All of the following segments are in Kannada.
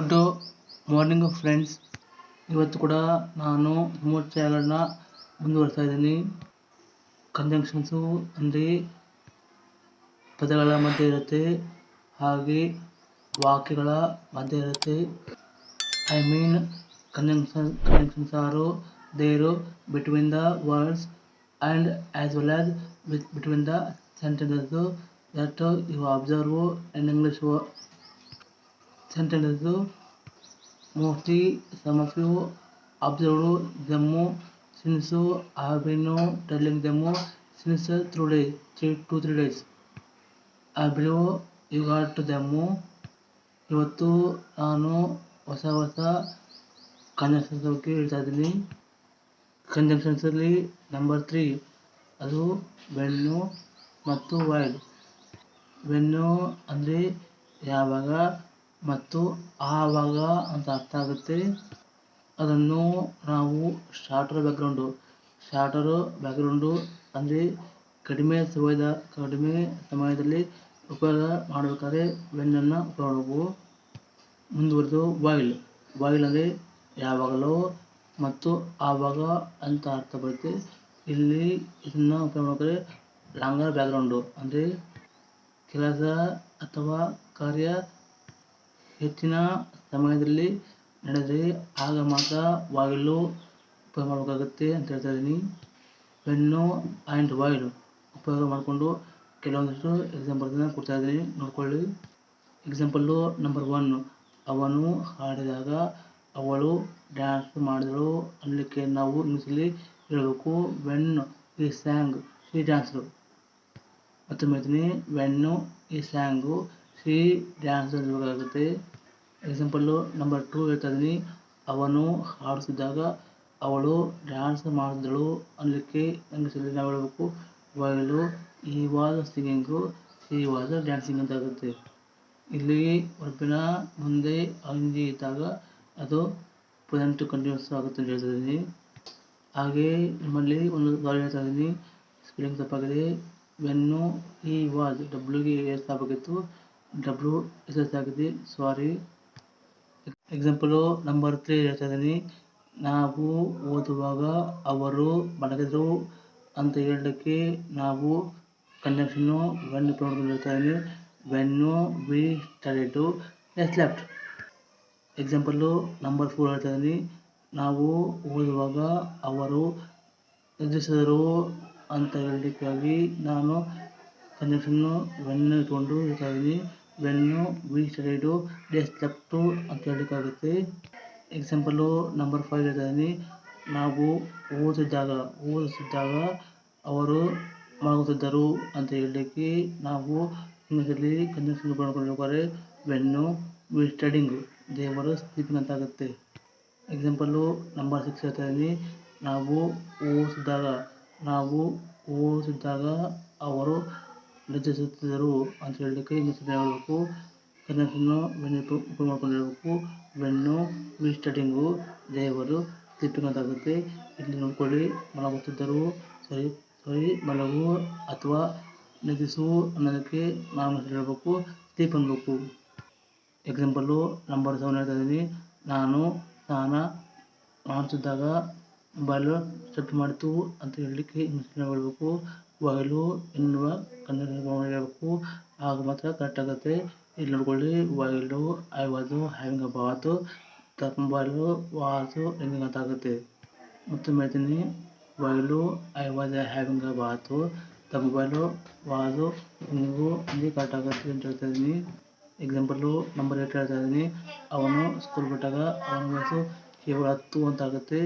ಗುಡ್ ಮಾರ್ನಿಂಗ್ ಫ್ರೆಂಡ್ಸ್ ಇವತ್ತು ಕೂಡ ನಾನು ವಿಮೋಚನೆಗಳನ್ನ ಮುಂದುವರಿಸ್ತಾ ಇದ್ದೀನಿ. ಕಂಜಂಕ್ಷನ್ಸು ಅಂದರೆ ಪದಗಳ ಮಧ್ಯೆ ಇರುತ್ತೆ. ಹಾಗೆ ವಾಕ್ಯಗಳ ಮಧ್ಯೆ ಇರುತ್ತೆ. I mean conjunction conjunctions are there between the words and as well as between the sentences that you observe in English ಸೆಂಟ್ರಲ್ಲಿದ್ದು mostly some of you observed Jammu, since ಆಬೆನ್ನು telling Jammu, since, through days two, three days. ಆಬ್ರೋ you got to Jammu, ಇವತ್ತು ನಾನು ಹೊಸ ಹೊಸ ಕನ್ಸನ್ಸ್ ಬಗ್ಗೆ ಹೇಳ್ತಾ ಇದ್ದೀನಿ ಕನ್ಸನ್ಸಲ್ಲಿ ನಂಬರ್ ತ್ರೀ ಅದು ಬೆನ್ನು ಮತ್ತು ವೈಡ್. ಬೆನ್ನು ಅಂದರೆ ಯಾವಾಗ ಮತ್ತು ಆವಾಗ ಅಂತ ಅರ್ಥ ಆಗುತ್ತೆ. ಅದನ್ನು ನಾವು ಶಾರ್ಟರ್ ಬ್ಯಾಕ್ಗ್ರೌಂಡು ಶಾರ್ಟರ್ ಬ್ಯಾಕ್ಗ್ರೌಂಡು ಅಂದರೆ ಕಡಿಮೆ ಸಮಯದ, ಕಡಿಮೆ ಸಮಯದಲ್ಲಿ ಉಪಯೋಗ ಮಾಡಬೇಕಾದ್ರೆ ಬೆನ್ನನ್ನು ಉಪಯೋಗ ಮುಂದುವರೆದು ವಾಯಿಲ್ ಅಂದರೆ ಯಾವಾಗಲೋ ಮತ್ತು ಆವಾಗ ಅಂತ ಅರ್ಥ ಬರುತ್ತೆ. ಇಲ್ಲಿ ಇದನ್ನು ಉಪಯೋಗ ಮಾಡಿದ್ರೆ ಲಾಂಗರ್ ಬ್ಯಾಕ್ಗ್ರೌಂಡು ಅಂದರೆ ಕೆಲಸ ಅಥವಾ ಕಾರ್ಯ ಹೆಚ್ಚಿನ ಸಮಯದಲ್ಲಿ ನಡೆದರೆ ಆಗ ಮಾತ್ರ ವಾಯಿಲು ಉಪಯೋಗ ಮಾಡಬೇಕಾಗುತ್ತೆ ಅಂತ ಹೇಳ್ತಾ ಇದ್ದೀನಿ. ಪೆನ್ನು ಆ್ಯಂಡ್ ವಾಯಿಲ್ ಉಪಯೋಗ ಮಾಡಿಕೊಂಡು ಕೆಲವೊಂದಿಷ್ಟು ಎಕ್ಸಾಂಪಲ್ಸನ್ನು ಕೊಡ್ತಾ ಇದ್ದೀನಿ. ನೋಡ್ಕೊಳ್ಳಿ. ಎಕ್ಸಾಂಪಲ್ಲು ನಂಬರ್ ಒನ್ ಅವನು ಹಾಡಿದಾಗ ಅವಳು ಡ್ಯಾನ್ಸ್ ಮಾಡಿದಳು. ಅನ್ನಲಿಕ್ಕೆ ನಾವು ಇಂಗ್ಲೀಷಲ್ಲಿ ಹೇಳಬೇಕು. ವೆನ್ ಈ ಸ್ಯಾಂಗ್ ಶ್ರೀ ಡ್ಯಾನ್ಸ್ರು ಮತ್ತೊಮ್ಮೆ ಹೇಳ್ತೀನಿ. ವೆನ್ನು ಈ ಸ್ಯಾಂಗು ಶ್ರೀ ಡ್ಯಾನ್ಸ್ ಇರಬೇಕಾಗುತ್ತೆ ಎಕ್ಸಾಂಪಲ್ಲು ನಂಬರ್ ಟೂ ಹೇಳ್ತಾ ಇದ್ದೀನಿ ಅವನು ಹಾಡುತ್ತಿದ್ದಾಗ ಅವಳು ಡ್ಯಾನ್ಸ್ ಮಾಡಿದಳು ಅನ್ನಲಿಕ್ಕೆ ಇಂಗ್ಲೀಷಲ್ಲಿ ನಾವು ಹೇಳಬೇಕು. While, he was singing he was dancing ಅಂತ ಆಗುತ್ತೆ ಇಲ್ಲಿ ವರ್ಬಿನ ಮುಂದೆ ಅಂಗಿ ಇದ್ದಾಗ ಅದು ಪ್ರೆಸೆಂಟ್ ಕಂಟಿನ್ಯೂಸ್ ಆಗುತ್ತೆ ಅಂತ ಹೇಳ್ತಾ ಹಾಗೆ ನಿಮ್ಮಲ್ಲಿ ಒಂದು ಸಾರಿ ಹೇಳ್ತಾ ಇದ್ದೀನಿ ಸ್ಪೆಲ್ಲಿಂಗ್ ತಪ್ಪಾಗಿದೆ. ವೆನ್ನು, ಈ ವಾಸ್ ಡಬ್ಲ್ಯೂಗೆ ಎಸ್ ಆಗಬೇಕಿತ್ತು ಡಬ್ಲ್ಯೂ ಎಸ್ ಎಸ್ ಆಗಿದೆ. ಸಾರಿ ಎಕ್ಸಾಂಪಲು ನಂಬರ್ ತ್ರೀ ಹೇಳ್ತಾ ನಾವು ಓದುವಾಗ ಅವರು ಮಲಗಿದ್ರು ಅಂತ ಹೇಳಲಿಕ್ಕೆ ನಾವು ಕಂಜಂಕ್ಷನ್ನು ವೆನ್ ಉಪಯೋಗ ಹೇಳ್ತಾ ಇದ್ದೀನಿ when we studied S left example number four ಹೇಳ್ತಾ ನಾವು ಓದುವಾಗ ಅವರು ಎದುರಿಸಿದರು ಅಂತ ಹೇಳಲಿಕ್ಕಾಗಿ ನಾನು ಕಂಜಂಕ್ಷನ್ನು ವೆನ್ ಇಟ್ಕೊಂಡು ಹೇಳ್ತಾ ವೆನ್ನು ವಿ ಸ್ಟಡಿಡು ಡೆಸ್ ಲೆಫ್ಟು ಅಂತ ಹೇಳಲಿಕ್ಕಾಗುತ್ತೆ ಎಕ್ಸಾಂಪಲು ನಂಬರ್ ಫೈವ್ ಇದರಲ್ಲಿ ನಾವು ಓದಿದ್ದಾಗ ಓದಿಸಿದ್ದಾಗ ಅವರು ಮಲಗುತ್ತಿದ್ದರು ಅಂತ ಹೇಳಲಿಕ್ಕೆ ನಾವು ಇಂಗ್ಲೀಷಲ್ಲಿ conjunction ಮಾಡ್ಕೊಂಡಿರ್ಬೇಕಾದ್ರೆ when we studying they were sleeping ಅಂತ ಆಗುತ್ತೆ ಎಕ್ಸಾಂಪಲು ನಂಬರ್ ಸಿಕ್ಸ್ ಹೇಳ್ತಾಯಿದ್ದೀನಿ ನಾವು ಓದಿಸಿದಾಗ ನಾವು ಓದಿಸಿದ್ದಾಗ ಅವರು ನಿದ್ರಿಸುತ್ತಿದ್ದರು ಅಂತ ಹೇಳಲಿಕ್ಕೆ ಇಂಗ್ಲೀಷಲ್ಲಿ ಹೇಳಬೇಕು ಕನ್ನಡವನ್ನು ಬೆನ್ನು ಉಪಯೋಗ ಮಾಡ್ಕೊಂಡು ಹೇಳಬೇಕು ಬೆನ್ನು ವಿ ಸ್ಟಾರ್ಟಿಂಗು ದೇವರು ಸ್ಲೀಪಿಂಗ್ ಅಂತ ಆಗುತ್ತೆ ಇಲ್ಲಿ ನೋಡ್ಕೊಳ್ಳಿ, ಮಲಗುತ್ತಿದ್ದರು ಸರಿ ಸರಿ, ಮಲಗು ಅಥವಾ ನಿದ್ರಿಸು ಅನ್ನೋದಕ್ಕೆ ನಾನು ಹೇಳಬೇಕು ಸ್ಲೀಪ್ ಅನ್ಬೇಕು. ಎಕ್ಸಾಂಪಲ್ಲು ನಂಬರ್ ಸೆವೆನ್ ಹೇಳ್ತಾ ಇದ್ದೀನಿ ನಾನು ಸ್ನಾನ ಮಾಡುತ್ತಿದ್ದಾಗ ಮೊಬೈಲು ಸ್ಟೆಪ್ ಮಾಡಿತು ಅಂತ ಹೇಳಲಿಕ್ಕೆ ಹೇಳಬೇಕು ವೈಲು ಎನ್ನುವ ಕನ್ನಡ ಹೇಳಬೇಕು ಆಗ ಮಾತ್ರ ಕರೆಕ್ಟ್ ಆಗುತ್ತೆ ಇಲ್ಲಿ ನೋಡ್ಕೊಳ್ಳಿ while I was having a bath the mobile was ringing ಅಂತ ಆಗುತ್ತೆ ಮತ್ತೊಮ್ಮೆ ಹೇಳ್ತೀನಿ while I was having a bath the mobile was ringing ಅಲ್ಲಿ ಕರೆಕ್ಟ್ ಆಗುತ್ತೆ ಅಂತ ಹೇಳ್ತಾ ಇದ್ದೀನಿ ಎಕ್ಸಾಂಪಲ್ಲು ನಂಬರ್ ಏಟ್ ಹೇಳ್ತಾ ಇದ್ದೀನಿ ಅವನು ಸ್ಕೂಲ್ ಬಿಟ್ಟಾಗ ಅವನ ವಯಸ್ಸು ಕೇವಲ ಹತ್ತು ಅಂತ ಆಗುತ್ತೆ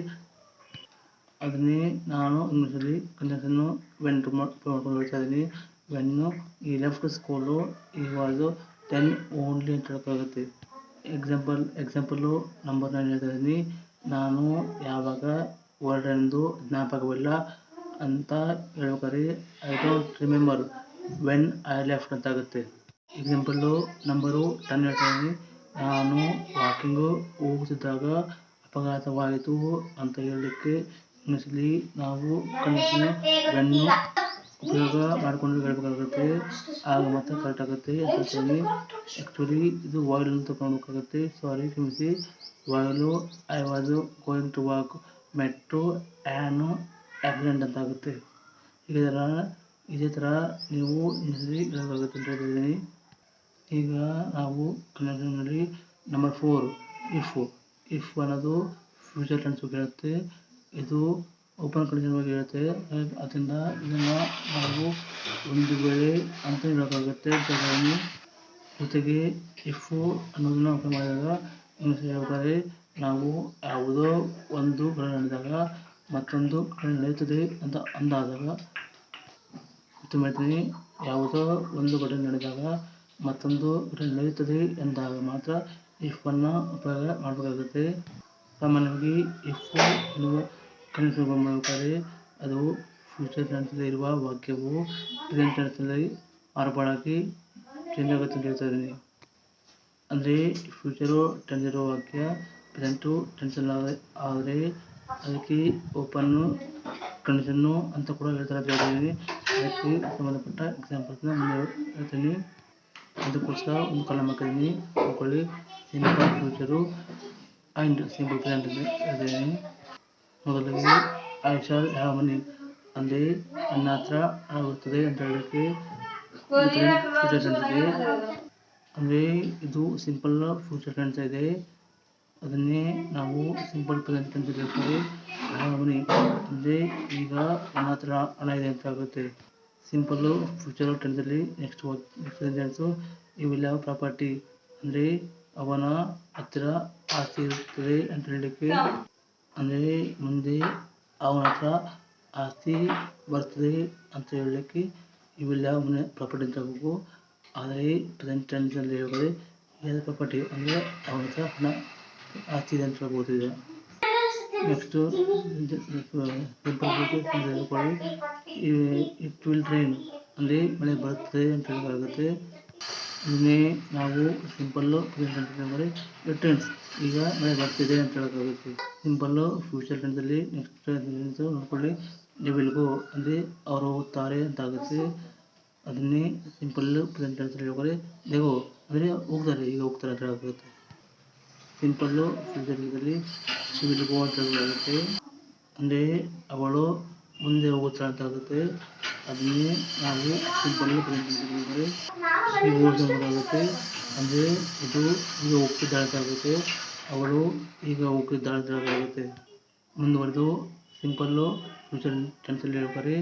ಅದನ್ನೇ ನಾನು ಇಂಗ್ಲೀಷಲ್ಲಿ ಕಂಜಂಕ್ಷನ್ನು ವೆನ್ ಮಾಡ್ಕೊಂಡು ಹೇಳ್ತಾ ಇದ್ದೀನಿ. ವೆನ್ನು ಈ ಲೆಫ್ಟ್ ಸ್ಕೂಲು ಈ ವಾಸು ಟೆನ್ ಓನ್ಲಿ ಅಂತ ಹೇಳೋಕ್ಕಾಗುತ್ತೆ ಎಕ್ಸಾಂಪಲ್ ಎಕ್ಸಾಂಪಲ್ಲು ನಂಬರ್ ನೈನ್ ಹೇಳ್ತಾ ಇದ್ದೀನಿ. ನಾನು ಯಾವಾಗ ಹೊರಡೆಂದು ಜ್ಞಾಪಕವಿಲ್ಲ ಅಂತ ಹೇಳ್ಬೇಕಾದ್ರೆ I don't remember when I left ಅಂತ ಆಗುತ್ತೆ. ಎಕ್ಸಾಂಪಲ್ಲು ನಂಬರು ಟೆನ್ ಹೇಳ್ತಾ ಇದ್ದೀನಿ. ನಾನು ವಾಕಿಂಗು ಹೋಗುತ್ತಿದ್ದಾಗ ಅಪಘಾತವಾಯಿತು ಅಂತ ಹೇಳಲಿಕ್ಕೆ ಇಂಗ್ಲೀಷಲ್ಲಿ ನಾವು ಕಣ್ಣು ಬೆನ್ನು ಉಪಯೋಗ ಮಾಡಿಕೊಂಡು ಹೇಳಬೇಕಾಗುತ್ತೆ. ಆಗ ಮತ್ತೆ ಕರೆಕ್ಟ್ ಆಗುತ್ತೆ. ಹೇಳ್ತೀನಿ ಆ್ಯಕ್ಚುಲಿ ಇದು ವಾಯ್ಲ್ ಅಂತ ತಗೊಳ್ಬೇಕಾಗುತ್ತೆ ಸಾರಿ ಕ್ಷಮಿಸಿ. While I was going to walk metro an accident ಅಂತ ಆಗುತ್ತೆ ಇದೇ ಥರ ಇದೇ ಥರ ನೀವು ಇಂಗ್ಲೀಷಲ್ಲಿ ಹೇಳಬೇಕಾಗುತ್ತೆ ಅಂತ ಹೇಳ್ತಿದ್ದೀನಿ ಈಗ ನಾವು ಕನ್ನಡದಲ್ಲಿ ನಂಬರ್ ಫೋರ್ ಇಫ್ ಇಫ್ ಅನ್ನೋದು ಫ್ಯೂಚರ್ ಟೆನ್ಸ್ ಹೇಳುತ್ತೆ. ಇದು ಓಪನ್ ಕಂಡೀಷನ್ ಹೇಳುತ್ತೆ. ಅದರಿಂದ ಇದನ್ನ ನಾವು ಒಂದು ವೇಳೆ ಅಂತ ಹೇಳೋಕ್ಕಾಗುತ್ತೆ. ಜೊತೆಗೆ ಜೊತೆಗೆ ಇಫ್ ಅನ್ನೋದನ್ನ ಓಪನ್ ಮಾಡಿದಾಗ ನಾವು ಯಾವುದೋ ಒಂದು ಕಡೆ ನಡೆದಾಗ ಮತ್ತೊಂದು ಕಡೆ ನಡೆಯುತ್ತದೆ ಅಂತ ಅಂದಾದಾಗ ಮಾಡ್ತೀನಿ ಯಾವುದೋ ಒಂದು ಕಡೆ ನಡೆದಾಗ ಮತ್ತೊಂದು ಘಟನೆ ನಡೆಯುತ್ತದೆ ಎಂದಾಗ ಮಾತ್ರ ಇಫನ್ನು ಉಪಯೋಗ ಮಾಡಬೇಕಾಗುತ್ತೆ. ಸಾಮಾನ್ಯವಾಗಿ ಇಫ್ ಎನ್ನುವ ಕಂಡೀಷನ್ ಮಾಡಬೇಕಾದ್ರೆ ಅದು ಫ್ಯೂಚರ್ ಟೆನ್ಸಲ್ಲಿ ಇರುವ ವಾಕ್ಯವು ಪ್ರೆಸೆಂಟ್ ಟೆನ್ಸಲ್ಲಿ ಮಾರ್ಪಾಡಾಗಿ ಚೇಂಜ್ ಆಗುತ್ತೆ ಇದ್ದೀನಿ ಅಂದರೆ ಫ್ಯೂಚರು ಟೆನ್ಸ್ ಇರುವ ವಾಕ್ಯ ಪ್ರೆಸೆಂಟು ಟೆನ್ಸಲ್ಲಿ ಆದರೆ ಅದಕ್ಕೆ ಓಪನ್ನು ಕಂಡೀಷನ್ನು ಅಂತ ಕೂಡ ಹೇಳ್ತಾರೆ ಅದಕ್ಕೆ ಸಂಬಂಧಪಟ್ಟ ಎಕ್ಸಾಂಪಲ್ಸ್ನ ಮುಂದೆ ಹೇಳ್ತೀನಿ. ಅದಕ್ಕೋಸ್ಕರ ಒಂದು ಕಲಮ್ ಹಾಕಿದ್ದೀನಿ. ನೋಡ್ಕೊಳ್ಳಿ. Simple future and simple present ಅಂತ ಹೇಳ್ತಿದ್ದೀನಿ ಮೊದಲಿಗೆ ಐ ಯಾವ ಮನೆ ನನ್ನ ಹತ್ರ ಆಗುತ್ತದೆ ಅಂತ ಹೇಳಲಿಕ್ಕೆ ಫ್ಯೂಚರ್ ಟೆನ್ಸ್ ಇದೆ. ಅಂದರೆ ಇದು ಸಿಂಪಲ್ ಫ್ಯೂಚರ್ ಟೆನ್ಸ್ ಇದೆ. ಅದನ್ನೇ ನಾವು ಸಿಂಪಲ್ ಪ್ರೆಸೆಂಟ್ ಟೆನ್ಸ್ ಹೇಳ್ತೀವಿ. ಯಾವ ಮನಿ ಅಂದರೆ ಈಗ ನನ್ನ ಹತ್ರ ಹಣ ಇದೆ ಅಂತ ಆಗುತ್ತೆ. ಸಿಂಪಲ್ಲು ಫ್ಯೂಚರ್ ಟೆನ್ಸಲ್ಲಿ ನೆಕ್ಸ್ಟ್ ನೆಕ್ಸ್ಟ್ ಟೆನ್ಸು ಇವೆಲ್ಲ ವಿಲ್ ಪ್ರಾಪರ್ಟಿ ಅಂದರೆ ಅವನ ಹತ್ತಿರ ಆಸ್ತಿ ಇರುತ್ತದೆ ಅಂತ ಹೇಳಲಿಕ್ಕೆ ಅಂದರೆ ಮುಂದೆ ಅವನ ಹತ್ರ ಆಸ್ತಿ ಬರ್ತದೆ ಅಂತ ಹೇಳಲಿಕ್ಕೆ ಇವೆಲ್ಲ ಮನೆ ಪ್ರಾಪರ್ಟಿ ಅಂತ ಹೋಗು ಆದರೆ ಪ್ರೆಸೆಂಟ್ ಟೆನ್ಸಲ್ಲಿ ಹೇಳಿದ್ರೆ ಯಾವ್ದು ಪ್ರಾಪರ್ಟಿ ಅಂದರೆ ಅವನ ಹತ್ರ ಹಣ ಆಸ್ತಿ ಇದೆ ಅಂತ ಹೇಳ್ಬೋದು ಈಗ ನೆಕ್ಸ್ಟು ಇಟ್ ವಿಲ್ ರೈನ್ ಅಂದರೆ ಮಳೆ ಬರ್ತದೆ ಅಂತ ಹೇಳೋಕ್ಕಾಗುತ್ತೆ ಇದನ್ನೇ ನಾವು ಸಿಂಪಲ್ಲು ಅಂದರೆ ಟೆನ್ಸ್ ಈಗ ಮಳೆ ಬರ್ತಿದೆ ಅಂತ ಹೇಳೋಕ್ಕಾಗುತ್ತೆ ಸಿಂಪಲ್ಲು ಫ್ಯೂಚರ್ ಟೆನ್ಸಲ್ಲಿ ನೆಕ್ಸ್ಟ್ ನೋಡ್ಕೊಳ್ಳಿ. ಗೋ ಅಂದರೆ ಅವರು ಹೋಗ್ತಾರೆ ಅಂತ ಆಗುತ್ತೆ. ಅದನ್ನೇ ಸಿಂಪಲ್ಲು ಪ್ರೆಸೆಂಟ್ ಟೆನ್ಸಲ್ಲಿ ಹೇಳ್ಕೊಳ್ಳಿ. ದೇ ಗೋ ಅಂದರೆ ಹೋಗ್ತಾರೆ. ಈಗ ಹೋಗ್ತಾರೆ ಅಂತ ಹೇಳೋಕ್ಕಾಗುತ್ತೆ ಸಿಂಪಲ್ಲು ಫ್ಯೂಚರ್ ವಿಲ್ ಗೋ ಅಂತ ಹೇಳೋಕ್ಕಾಗುತ್ತೆ ಅಂದರೆ ಅವಳು ಮುಂದೆ ಹೋಗೋ ಅಂತ ಆಗುತ್ತೆ ಅದನ್ನೇ ನಾವು ಸಿಂಪಲ್ಲು ಗೋಸ್ ಎಂಬುದಾಗುತ್ತೆ ಅಂದರೆ ಇದು ಈಗ ಅಂತ ಆಗುತ್ತೆ ಅವಳು ಈಗ ಅಂತ ಹೇಳೋಕ್ಕಾಗುತ್ತೆ ಮುಂದುವರೆದು ಸಿಂಪಲ್ಲು ಫ್ಯೂಚರ್ ಟೆನ್ಸಲ್ಲಿ ಹೇಳ್ಬೇಕಾದ್ರೆ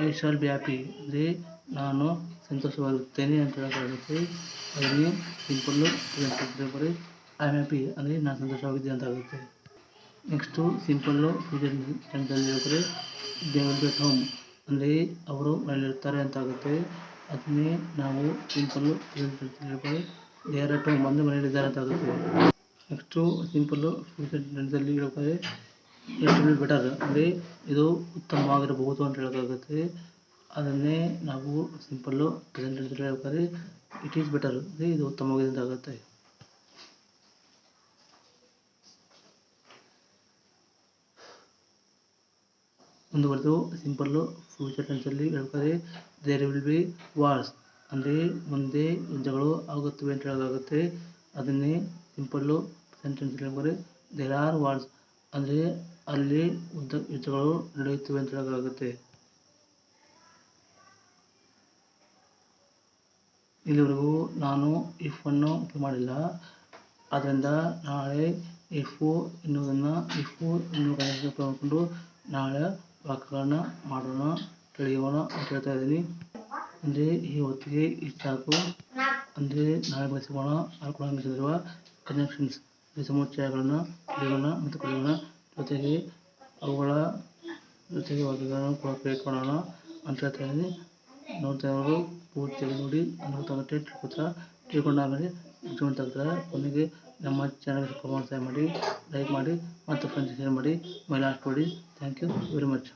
ಐ ಶಾಲ್ ಬಿ ಹ್ಯಾಪಿ. ಅಂದರೆ ನಾನು ಸಂತೋಷವಾಗುತ್ತೇನೆ ಅಂತ ಹೇಳೋಕ್ಕಾಗುತ್ತೆ. ಅದನ್ನೇ ಸಿಂಪಲ್ಲು ಐ ಆಮ್ ಹ್ಯಾಪಿ. ಅಂದರೆ ನಾನು ಸಂತೋಷವಾಗಿದ್ದೆ ಅಂತ ಆಗುತ್ತೆ. ನೆಕ್ಸ್ಟು ಸಿಂಪಲ್ಲು ಫ್ಯೂಚರ್ ಟೆನ್ಸಲ್ಲಿ ಹೇಳಿದ್ರೆ ದೇ ವಿಲ್ ಬಿ ಹೋಮ್ ಅಂದರೆ ಅವರು ಮನೆಯಲ್ಲಿರ್ತಾರೆ ಅಂತ ಆಗುತ್ತೆ ಅದನ್ನೇ ನಾವು ಸಿಂಪಲ್ಲು ಹೇಳ್ಬೇಕಾದ್ರೆ ದೇ ಆರ್ ಅಟ್ ಹೋಮ್ ಅಂದರೆ ಮನೆಯಲ್ಲಿದ್ದಾರೆ ಅಂತ ಆಗುತ್ತೆ ನೆಕ್ಸ್ಟು ಸಿಂಪಲ್ಲು ಫ್ಯೂಚರ್ ಟೆನ್ಸಲ್ಲಿ ಹೇಳ್ಬೇಕಾದ್ರೆ ಇಟ್ ಬೆಟರ್ ಅಂದರೆ ಇದು ಉತ್ತಮವಾಗಿರಬಹುದು ಅಂತ ಹೇಳೋಕ್ಕಾಗುತ್ತೆ. ಅದನ್ನೇ ನಾವು ಸಿಂಪಲ್ಲು ಪ್ರೆಸೆಂಟ್ ಹೇಳ್ಬೇಕಾದ್ರೆ ಇಟ್ ಈಸ್ ಬೆಟರ್ ಅಂದರೆ ಇದು ಉತ್ತಮವಾಗಿದೆ ಅಂತ ಆಗುತ್ತೆ ಮುಂದುವರೆದು ಸಿಂಪಲ್ಲು ಫ್ಯೂಚರ್ ಟೆನ್ಸಲ್ಲಿ ಹೇಳ್ಬೇಕಾದ್ರೆ ದೇರ್ ವಿಲ್ ಬಿ ವಾರ್ಸ್ ಅಂದರೆ ಮುಂದೆ ಯುದ್ಧಗಳು ಆಗುತ್ತವೆ ಅಂತ ಹೇಳೋದಾಗುತ್ತೆ. ಅದನ್ನೇ ಸಿಂಪಲ್ಲು ಸೆಂಟೆನ್ಸ್ ಟೆನ್ಸಲ್ಲಿ ಹೇಳ್ಬೇಕಾದ್ರೆ ದೇರ್ ಆರ್ ವಾರ್ಸ್ ಅಂದರೆ ಅಲ್ಲಿ ಯುದ್ಧ, ಯುದ್ಧಗಳು ನಡೆಯುತ್ತವೆ ಅಂತ ಹೇಳೋದಾಗುತ್ತೆ. ಇಲ್ಲಿವರೆಗೂ ನಾನು ಇಫನ್ನು ಮಾಡಿಲ್ಲ. ಆದ್ದರಿಂದ ನಾಳೆ ಇಫು ಎನ್ನುವುದನ್ನು ಇಫು ಎನ್ನುವ ಮಾಡಿಕೊಂಡು ನಾಳೆ ವಾಕ್ಯಗಳನ್ನ ಮಾಡೋಣ, ತಿಳಿಯೋಣ ಅಂತ ಹೇಳ್ತಾ ಇದ್ದೀನಿ. ಅಂದರೆ ಈ ಹೊತ್ತಿಗೆ ಇಷ್ಟಾಕು ಅಂದರೆ ನಾಳೆ ಬಳಸಿಕೊಳ್ಳೋಣ ಹಾಕೊಳ್ಳುವ ಕನೆಕ್ಷನ್ಸ್ ಸಮುಚ್ಚಯಗಳನ್ನು ತಿಳಿಯೋಣ ಮತ್ತು ಕಲಿಯೋಣ ಜೊತೆಗೆ ಅವುಗಳ ಜೊತೆಗೆ ವಾಕ್ಯಗಳನ್ನು ಕೂಡ ಕೇಳ್ಕೊಳ್ಳೋಣ ಅಂತ ಹೇಳ್ತಾ ಇದ್ದೀನಿ. ನೋಡ್ತಾ ಇರೋರು ಪೂರ್ತಿಯಾಗಿ ನೋಡಿ ಅನುಭೂತವಾಗುತ್ತೆ ತಿಳ್ಕೊತಾ ತಿಳ್ಕೊಂಡಾದ್ಮೇಲೆ ಜೀವನ ಕೊನೆಗೆ ನಮ್ಮ ಚಾನಲ್ ಸಬ್ಸ್ಕ್ರೈಬ್ ಮಾಡಿ ಲೈಕ್ ಮಾಡಿ ಮತ್ತು ಫ್ರೆಂಡ್ಸ್ ಶೇರ್ ಮಾಡಿ ಮೈ ಲಾಸ್ಟ್ ನೋಡಿ ಥ್ಯಾಂಕ್ ಯು ವೆರಿ ಮಚ್